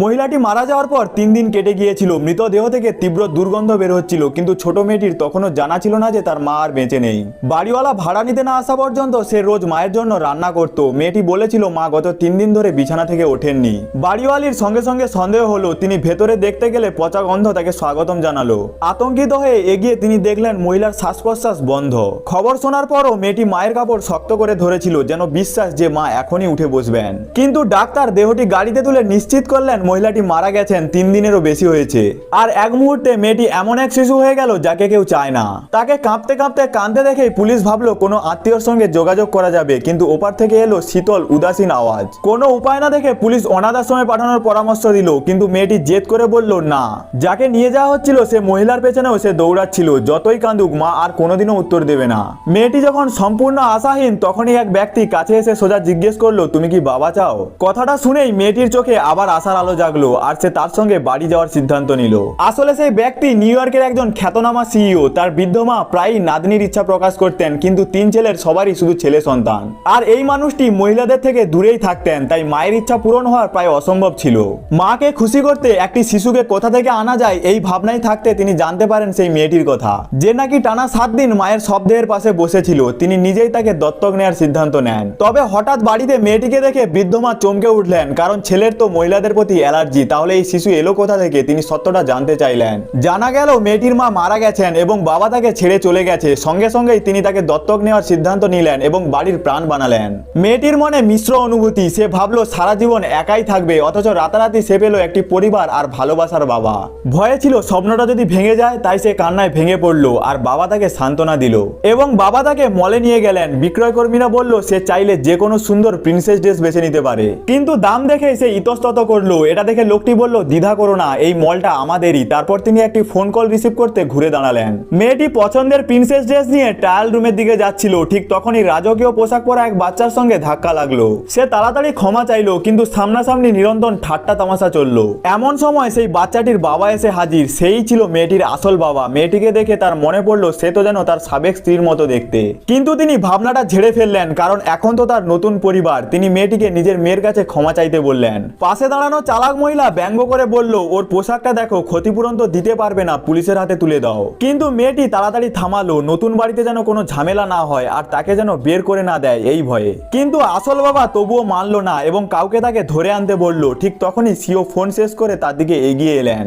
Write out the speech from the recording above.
মহিলাটি মারা যাওয়ার পর তিন দিন কেটে গিয়েছিল। মৃতদেহ থেকে তীব্র দুর্গন্ধ বের হচ্ছিল, কিন্তু ছোট মেয়েটির তখনও জানা ছিল না যে তার মা আর বেঁচে নেই। বাড়িওয়ালা ভাড়া নিতে না আসা পর্যন্ত সে রোজ মায়ের জন্য রান্না করত। মেয়েটি বলেছিল, মা গত তিন দিন ধরে বিছানা থেকে ওঠেননি। বাড়িওয়ালির সঙ্গে সঙ্গে সন্দেহ হলো, তিনি ভেতরে দেখতে গেলে পচা গন্ধ তাকে স্বাগতম জানালো। আতঙ্কিত হয়ে এগিয়ে তিনি দেখলেন, মহিলার শ্বাস প্রশ্বাস বন্ধ। খবর শোনার পরও মেয়েটি মায়ের কাপড় শক্ত করে ধরেছিল, যেন বিশ্বাস যে মা এখনই উঠে বসবেন। কিন্তু ডাক্তার দেহটি গাড়িতে তুলে নিশ্চিত করলেন মহিলাটি মারা গেছেন, তিন দিনেরও বেশি হয়েছে। আর এক মুহূর্তে মেয়েটি এমন এক শিশু হয়ে গেল যাকে কেউ চায় না। তাকে কাঁপতে কাঁপতে কাঁদতে দেখেই পুলিশ ভাবলো কোনো আত্মীয়র সঙ্গে যোগাযোগ করা যাবে, কিন্তু ওপার থেকে এলো শীতল, উদাসীন আওয়াজ। কোনো উপায় না দেখে পুলিশ অনাথ আশ্রমে পাঠানোর পরামর্শ দিল, কিন্তু মেয়েটি জেদ করে বলল, না। যাকে নিয়ে যাওয়া হচ্ছিল, সে মহিলার পেছনেও সে দৌড়াচ্ছিল, যতই কাঁদুক, মা আর কোনোদিনও উত্তর দেবে না। মেয়েটি যখন সম্পূর্ণ আশাহীন, তখনই এক ব্যক্তি কাছে এসে সোজা জিজ্ঞেস করল, তুমি কি বাবা চাও? কথাটা শুনেই মেয়েটির চোখে আবার আশার আলো জাগলো আর সে তার সঙ্গে বাড়ি যাওয়ার সিদ্ধান্ত নিল। আসলে সেই ব্যক্তি নিউ ইয়র্কের একজন খ্যাতনামা সিইও। তার বৃদ্ধ মা প্রায়ই নাতনির ইচ্ছা প্রকাশ করতেন, কিন্তু তিন ছেলের সবারই শুধু ছেলে সন্তান। আর এই মানুষটি মহিলাদের থেকে দূরেই থাকতেন, তাই মায়ের ইচ্ছা পূরণ হওয়ার প্রায় অসম্ভব ছিল। মাকে খুশি করতে একটি শিশুকে কোথা থেকে আনা যায় এই ভাবনায় থাকতে তিনি জানতে পারেন সেই মেয়েটির কথা। যে নাকি টানা সাত দিন মায়ের শবদেহের পাশে বসেছিল, তিনি নিজেই তাকে দত্তক নেওয়ার সিদ্ধান্ত নেন। তবে হঠাৎ বাড়িতে মেয়েটিকে দেখে বৃদ্ধ মা চমকে উঠলেন, কারণ ছেলের তো মহিলাদের প্রতি অ্যালার্জি তাহলে এই শিশু এলো কোথা থেকে? তিনি সত্যটা জানতে চাইলেন। জানা গেল, মেয়েটির মা মারা গেছেন এবং বাবা তাকে ছেড়ে চলে গেছে। সঙ্গে সঙ্গেই তিনি তাকে দত্তক নেওয়ার সিদ্ধান্ত নিলেন এবং বাড়ির প্রাণ বানালেন। মেয়েটির মনে মিশ্র অনুভূতি, সে ভাবলো সারা জীবন একাই থাকবে, অথচ রাতারাতি সে পেল একটি পরিবার আর ভালোবাসার বাবা। ভয়ে ছিল, স্বপ্নটা যদি ভেঙে যায়, তাই সে কান্নায় ভেঙে পড়ল আর বাবা তাকে সান্ত্বনা দিল। এবং বাবা তাকে মলে নিয়ে গেলেন। বিক্রয় কর্মীরা বলল, সে চাইলে যে কোনো সুন্দর প্রিন্সেস ড্রেস বেছে নিতে পারে। কিন্তু দাম দেখে সে ইতস্তত করল এটা দেখে লোকটি বলল, দ্বিধা করো না, এই মলটা আমাদেরই। তারপর তিনি একটি ফোন কল রিসিভ করতে ঘুরে দাঁড়ালেন। মেয়েটি পছন্দের প্রিন্সেস ড্রেস নিয়ে ট্রায়াল রুমের দিকে যাচ্ছিল। ঠিক তখনই রাজকীয় পোশাক পরা এক বাচ্চার সঙ্গে ধাক্কা লাগল। সে তাড়াতাড়ি ক্ষমা চাইলো, কিন্তু সামনাসামনি নিরন্তর ঠাট্টা তামাশা চলল। এমন সময় সেই বাচ্চাটির বাবা এসে হাজির, সেই ছিল মেয়েটির আসল বাবা। মেয়েটিকে দেখে তার মনে পড়ল, সে তো যেন তার সাবেক স্ত্রীর মতো দেখতে। কিন্তু তিনি ভাবনাটা ঝেড়ে ফেললেন, কারণ এখন তো তার নতুন পরিবার। তিনি মেয়েটিকে নিজের মেয়ের কাছে ক্ষমা চাইতে বললেন। পাশে দাঁড়ানো চালাক মহিলা ব্যঙ্গ করে বলল, ওর পোশাকটা দেখো, ক্ষতিপূরণ তো দিতে পারবে না, পুলিশের হাতে তুলে দাও। কিন্তু মেয়েটি তাড়াতাড়ি থামালো, নতুন বাড়িতে যেন কোনো ঝামেলা না হয়, আর তাকে যেন বের করে না দেয় এই ভয়ে। কিন্তু আসল বাবা তবুও মানলো না এবং কাউকে তাকে ধরে আনতে বলল, ঠিক তখনই সিও ফোন শেষ করে তার দিকে এগিয়ে এলেন।